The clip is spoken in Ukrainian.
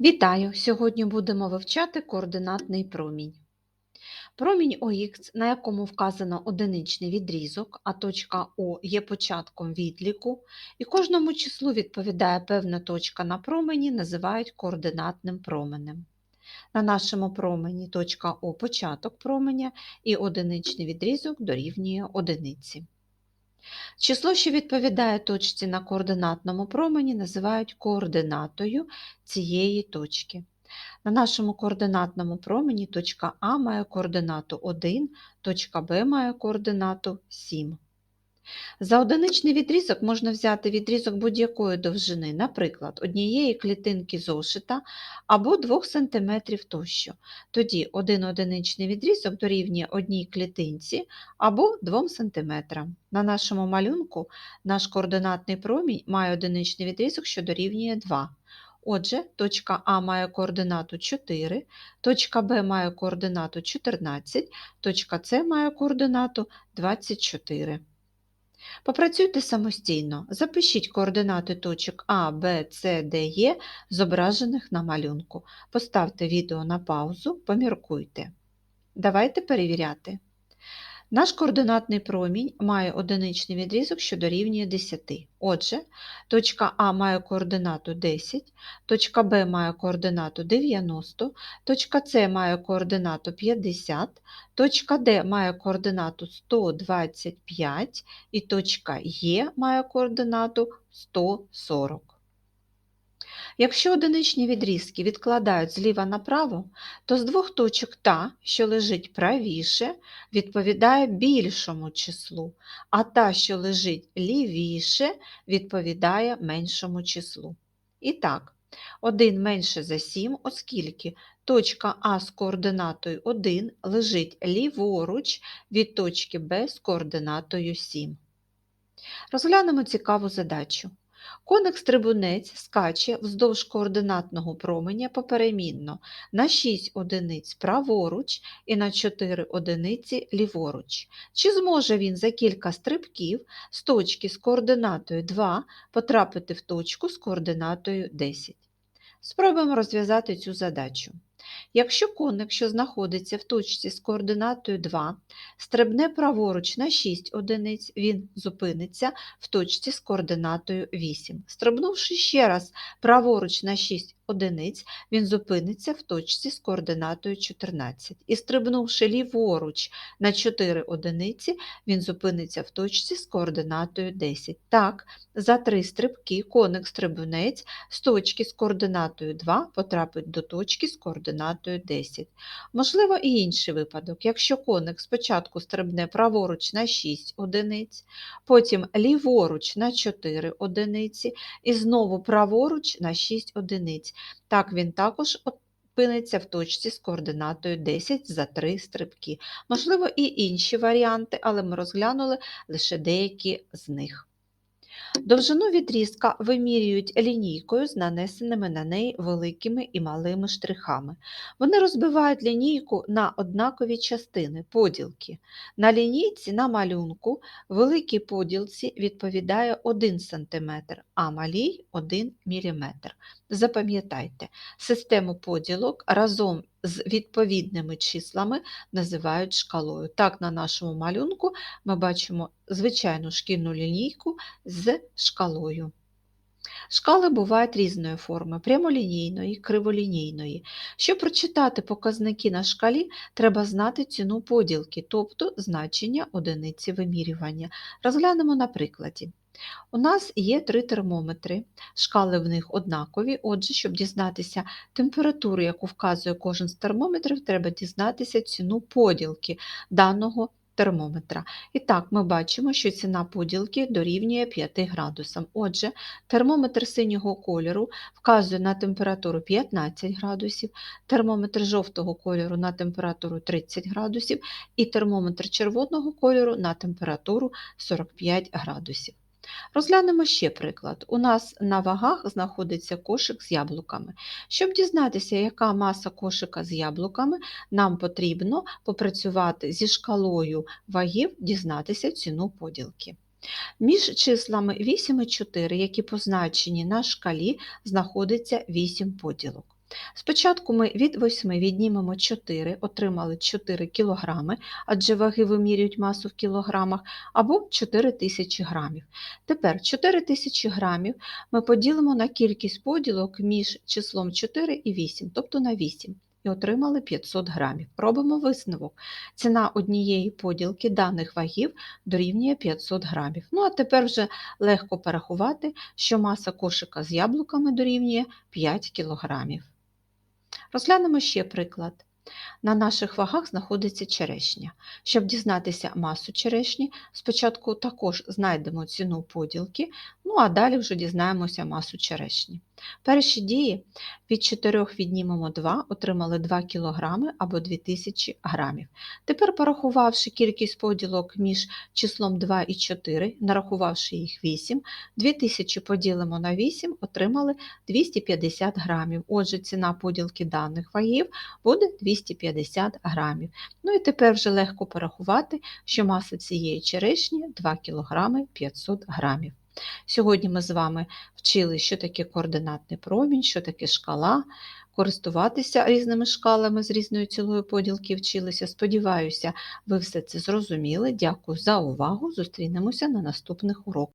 Вітаю! Сьогодні будемо вивчати координатний промінь. Промінь ОХ, на якому вказано одиничний відрізок, а точка О є початком відліку, і кожному числу відповідає певна точка на промені, називають координатним променем. На нашому промені точка О початок променя і одиничний відрізок дорівнює одиниці. Число, що відповідає точці на координатному промені, називають координатою цієї точки. На нашому координатному промені точка А має координату 1, точка Б має координату 7. За одиничний відрізок можна взяти відрізок будь-якої довжини, наприклад, однієї клітинки зошита або 2 см тощо. Тоді один одиничний відрізок дорівнює одній клітинці або 2 см. На нашому малюнку наш координатний промінь має одиничний відрізок, що дорівнює 2. Отже, точка А має координату 4, точка Б має координату 14, точка С має координату 24. Попрацюйте самостійно. Запишіть координати точок А, Б, С, Д, Е, зображених на малюнку. Поставте відео на паузу, поміркуйте. Давайте перевіряти. Наш координатний промінь має одиничний відрізок, що дорівнює 10. Отже, точка А має координату 10, точка Б має координату 90, точка С має координату 50, точка Д має координату 125 і точка Е має координату 140. Якщо одиничні відрізки відкладають зліва направо, то з двох точок та, що лежить правіше, відповідає більшому числу, а та, що лежить лівіше, відповідає меншому числу. І так, 1 менше за 7, оскільки точка А з координатою 1 лежить ліворуч від точки Б з координатою 7. Розглянемо цікаву задачу. Коник-стрибунець скаче вздовж координатного променя поперемінно на 6 одиниць праворуч і на 4 одиниці ліворуч. Чи зможе він за кілька стрибків з точки з координатою 2 потрапити в точку з координатою 10? Спробуємо розв'язати цю задачу. Якщо коник, що знаходиться в точці з координатою 2, стрибне праворуч на 6 одиниць, він зупиниться в точці з координатою 8. Стрибнувши ще раз праворуч на 6 одиниць, він зупиниться в точці з координатою 14. І стрибнувши ліворуч на 4 одиниці, він зупиниться в точці з координатою 10. Так, за три стрибки коник-стрибунець з точки з координатою 2 потрапить до точки з координатою 10. Можливо, і інший випадок, якщо коник спочатку стрибне праворуч на 6 одиниць, потім ліворуч на 4 одиниці і знову праворуч на 6 одиниць. Так він також опиниться в точці з координатою 10 за 3 стрибки. Можливо, і інші варіанти, але ми розглянули лише деякі з них. Довжину відрізка вимірюють лінійкою з нанесеними на неї великими і малими штрихами. Вони розбивають лінійку на однакові частини поділки. На лінійці на малюнку великій поділці відповідає 1 см, а малій 1 мм. Запам'ятайте, систему поділок разом з відповідними числами називають шкалою. Так, на нашому малюнку ми бачимо звичайну шкільну лінійку з шкалою. Шкали бувають різної форми прямолінійної, криволінійної. Щоб прочитати показники на шкалі, треба знати ціну поділки, тобто значення одиниці вимірювання. Розглянемо на прикладі. У нас є три термометри, шкали в них однакові, отже, щоб дізнатися температуру, яку вказує кожен з термометрів, треба дізнатися ціну поділки даного термометра. І так, ми бачимо, що ціна поділки дорівнює 5 градусам. Отже, термометр синього кольору вказує на температуру 15 градусів, термометр жовтого кольору на температуру 30 градусів і термометр червоного кольору на температуру 45 градусів. Розглянемо ще приклад. У нас на вагах знаходиться кошик з яблуками. Щоб дізнатися, яка маса кошика з яблуками, нам потрібно попрацювати зі шкалою вагів, дізнатися ціну поділки. Між числами 8 і 4, які позначені на шкалі, знаходиться 8 поділок. Спочатку ми від 8 віднімемо 4, отримали 4 кг, адже ваги вимірюють масу в кілограмах, або 4000 грамів. Тепер 4000 грамів ми поділимо на кількість поділок між числом 4 і 8, тобто на 8, і отримали 500 грамів. Робимо висновок. Ціна однієї поділки даних вагів дорівнює 500 грамів. Ну а тепер вже легко порахувати, що маса кошика з яблуками дорівнює 5 кілограмів. Розглянемо ще приклад. На наших вагах знаходиться черешня. Щоб дізнатися масу черешні, спочатку також знайдемо ціну поділки, ну а далі вже дізнаємося масу черешні. Перші дії від 4 віднімемо 2, отримали 2 кг або 2000 грамів. Тепер, порахувавши кількість поділок між числом 2 і 4, нарахувавши їх 8, 2000 поділимо на 8, отримали 250 грамів. Отже, ціна поділки даних вагів буде 250 грамів. Ну і тепер вже легко порахувати, що маса цієї черешні 2 кг 500 грамів. Сьогодні ми з вами вчили, що таке координатний промінь, що таке шкала, користуватися різними шкалами з різною цілою поділки вчилися. Сподіваюся, ви все це зрозуміли. Дякую за увагу. Зустрінемося на наступних уроках.